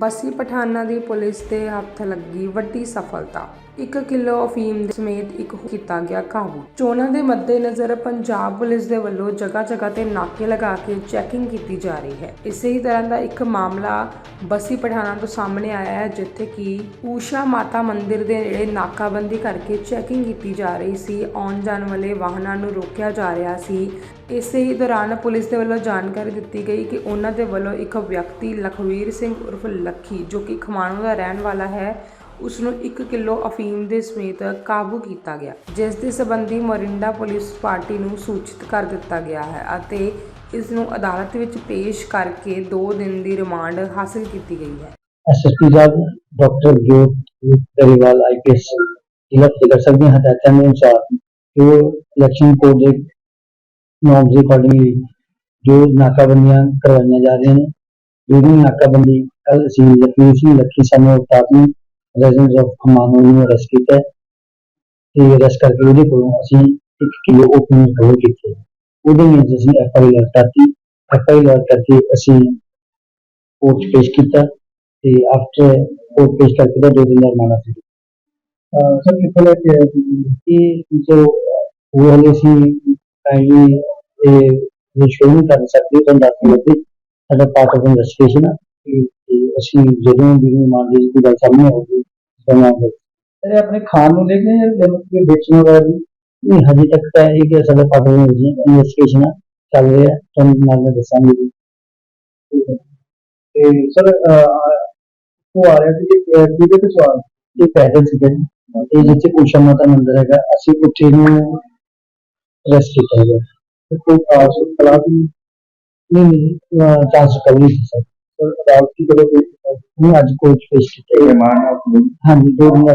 ਬਸੀ ਪਠਾਨਾਂ ਦੀ police ਦੇ ਹੱਥ ਲੱਗੀ ਵੱਡੀ ਸਫਲਤਾ। 1 ਕਿਲੋ ਅਫੀਮ ਦੇ ਸਮੇਤ ਇੱਕ ਕੀਤਾ ਗਿਆ ਕਾਬੂ। ਚੋਣਾਂ ਦੇ ਮੱਦੇਨਜ਼ਰ ਪੰਜਾਬ ਪੁਲਿਸ ਦੇ ਵੱਲੋਂ ਜਗ੍ਹਾ ਜਗ੍ਹਾ ਤੇ ਨਾਕੇ ਲਗਾ ਕੇ ਚੈਕਿੰਗ ਕੀਤੀ ਜਾ ਰਹੀ ਹੈ। ਇਸੇ ਹੀ ਤਰ੍ਹਾਂ ਦਾ ਇੱਕ ਮਾਮਲਾ ਬਸੀ ਪਠਾਨਾਂ ਤੋਂ ਸਾਹਮਣੇ ਆਇਆ ਹੈ, ਜਿੱਥੇ ਕਿ ਊਸ਼ਾ ਮਾਤਾ ਮੰਦਿਰ ਦੇ ਨੇੜੇ ਨਾਕਾਬੰਦੀ ਕਰਕੇ ਚੈਕਿੰਗ ਕੀਤੀ ਜਾ ਰਹੀ ਸੀ। ਆਉਣ ਜਾਣ ਵਾਲੇ ਵਾਹਨਾਂ ਨੂੰ ਰੋਕਿਆ ਜਾ ਰਿਹਾ ਸੀ। ਇਸੇ ਹੀ ਦੌਰਾਨ ਪੁਲਿਸ ਦੇ ਵੱਲੋਂ ਜਾਣਕਾਰੀ ਦਿੱਤੀ ਗਈ ਕਿ ਉਹਨਾਂ ਦੇ ਵੱਲੋਂ ਇੱਕ ਵਿਅਕਤੀ ਲਖਵੀਰ ਸਿੰਘ ਉਰਫ ਲੱਖੀ ਜੋ ਕਿ ਖਮਾਣੋ ਦਾ ਰਹਿਣ ਵਾਲਾ ਹੈ ਉਸ ਨੂੰ 1 ਕਿਲੋ ਅਫੀਮ ਦੇ ਸਮੇਤ ਕਾਬੂ ਕੀਤਾ ਗਿਆ, ਜਿਸ ਦੇ ਸੰਬੰਧੀ ਮੋਰਿੰਡਾ ਪੁਲਿਸ ਪਾਰਟੀ ਨੂੰ ਸੂਚਿਤ ਕਰ ਦਿੱਤਾ ਗਿਆ ਹੈ ਅਤੇ ਇਸ ਨੂੰ ਅਦਾਲਤ ਵਿੱਚ ਪੇਸ਼ ਕਰਕੇ 2 ਦਿਨ ਦੀ ਰਿਮਾਂਡ ਹਾਸਲ ਕੀਤੀ ਗਈ ਹੈ। ਐਸਐਸਪੀ ਸਾਹਿਬ, ਡਾਕਟਰ ਜੋਤ ਗਰੀਵਾਲ ਆਈਪੀਐਸ ਜ਼ਿਲ੍ਹਾ ਫਤਿਹਗੜ੍ਹ ਸਾਹਿਬ ਦੀਆਂ ਹਦਾਇਤਾਂ ਦੇ ਅਨੁਸਾਰ ਜੋ ਇਲੈਕਸ਼ਨ ਕੋਡ ਦੇ ਨੋਰਮਸ ਦੇ ਅਕੋਰਡਿੰਗ ਜੋ ਨਾਕਾਬੰਦੀਆਂ ਕਰਵਾਈਆਂ ਜਾ ਰਹੀਆਂ ਨੇ ਜਿਹੜੀ ਨਾਕਾਬੰਦੀ ਕੱਲ ਅਸੀਂ ਲਖਵੀਰ ਸਿੰਘ ਲੱਖੀ ਸਾਨੂੰ ਉਤਾਰਨੀ ਰੈਜ਼ੀਡੈਂਟ ਆਫ ਖਮਾਨੋ ਨੂੰ ਅਰੈਸਟ ਕੀਤਾ ਹੈ ਤੇ ਅਰੈਸਟ ਕਰਕੇ ਉਹਦੇ ਕੋਲੋਂ ਅਸੀਂ 1 ਕਿਲੋ ਓਪੀਅਮ ਰਿਕਵਰ ਕੀਤੇ ਉਹਦੇ ਵਿੱਚ ਅਸੀਂ ਐਫ ਆਈ ਆਰ ਕਰਤੀ ਐਫ ਆਈ ਆਰ ਕਰਕੇ ਅਸੀਂ ਕੋਰਟ 'ਚ ਪੇਸ਼ ਕੀਤਾ ਤੇ ਆਫਟਰ ਕੋਰਟ ਪੇਸ਼ ਕਰਕੇ ਤਾਂ ਦੋ ਦਿਨ ਦਾ ਰਿਮਾਂਡ ਸੀ ਸਰ ਕਿੱਥੇ ਲੈ ਕੇ ਆਏ ਸੀ ਇਹ ਜੋ ਉਹ ਹਲੇ ਸੀ ਕਾਈਂਡਲੀ ਇਹ ਇਹ ਸ਼ੋਅ ਨਹੀਂ ਕਰ ਸਕਦੇ ਤਾਂ ਦੱਸ ਦਿਓ ਸਾਡਾ ਪਾਰਟ ਆਫ ਇਨਵੈਸਟੀਗੇਸ਼ਨ ਹੈ ਤੇ ਅਸੀਂ ਜਦੋਂ ਵੀ ਰਿਮਾਂਡ ਦੀ ਗੱਲ ਸਾਹਮਣੇ ਆਊਗੀ ਸੁਣਾਵਾਂਗੇ ਇਹ ਆਪਣੇ ਖਾਣ ਨੂੰ ਲੈ ਕੇ ਜਾਂ ਜਨਮ ਵੇਚਣ ਵਾਲਾ ਵੀ, ਇਹ ਹਜੇ ਤੱਕ ਤਾਂ ਇਹ ਕਿ ਸਾਡਾ ਪਾਰਟ ਆਫ ਇਨਵੈਸਟੀਗੇਸ਼ਨ ਚੱਲ ਰਿਹਾ, ਤੁਹਾਨੂੰ ਨਾਲ ਦੱਸਾਂਗੇ ਤੇ ਸਰ ਉਹ ਆ ਰਿਹਾ ਸੀ ਕਿ ਕਿਹਦੇ ਤੇ ਸਵਾਲ? ਇਹ ਪੈਦਲ ਸੀਗਾ ਇਹ ਜਿੱਥੇ ਕੁਸ਼ਾ ਮਾਤਾ ਮੰਦਿਰ ਹੈਗਾ, ਅਸੀਂ ਉੱਥੇ ਨੂੰ ਰੈਸਟ ਕੀਤਾ ਗਿਆ। ਕੋਈ ਖਾਸ ਕਲਾ ਵੀ ਨਹੀਂ ਨਹੀਂ ਚਾਂਸ ਕਵਰੀ ਸੀ ਸਰ। ਅਦਾਲਤ ਦੀ ਨਹੀਂ ਅੱਜ ਕੋਰਟ ਪੇਸ਼ ਕੀਤਾ। ਹੈ ਹਾਂਜੀ ਦੋ ਦਿਨ ਦਾ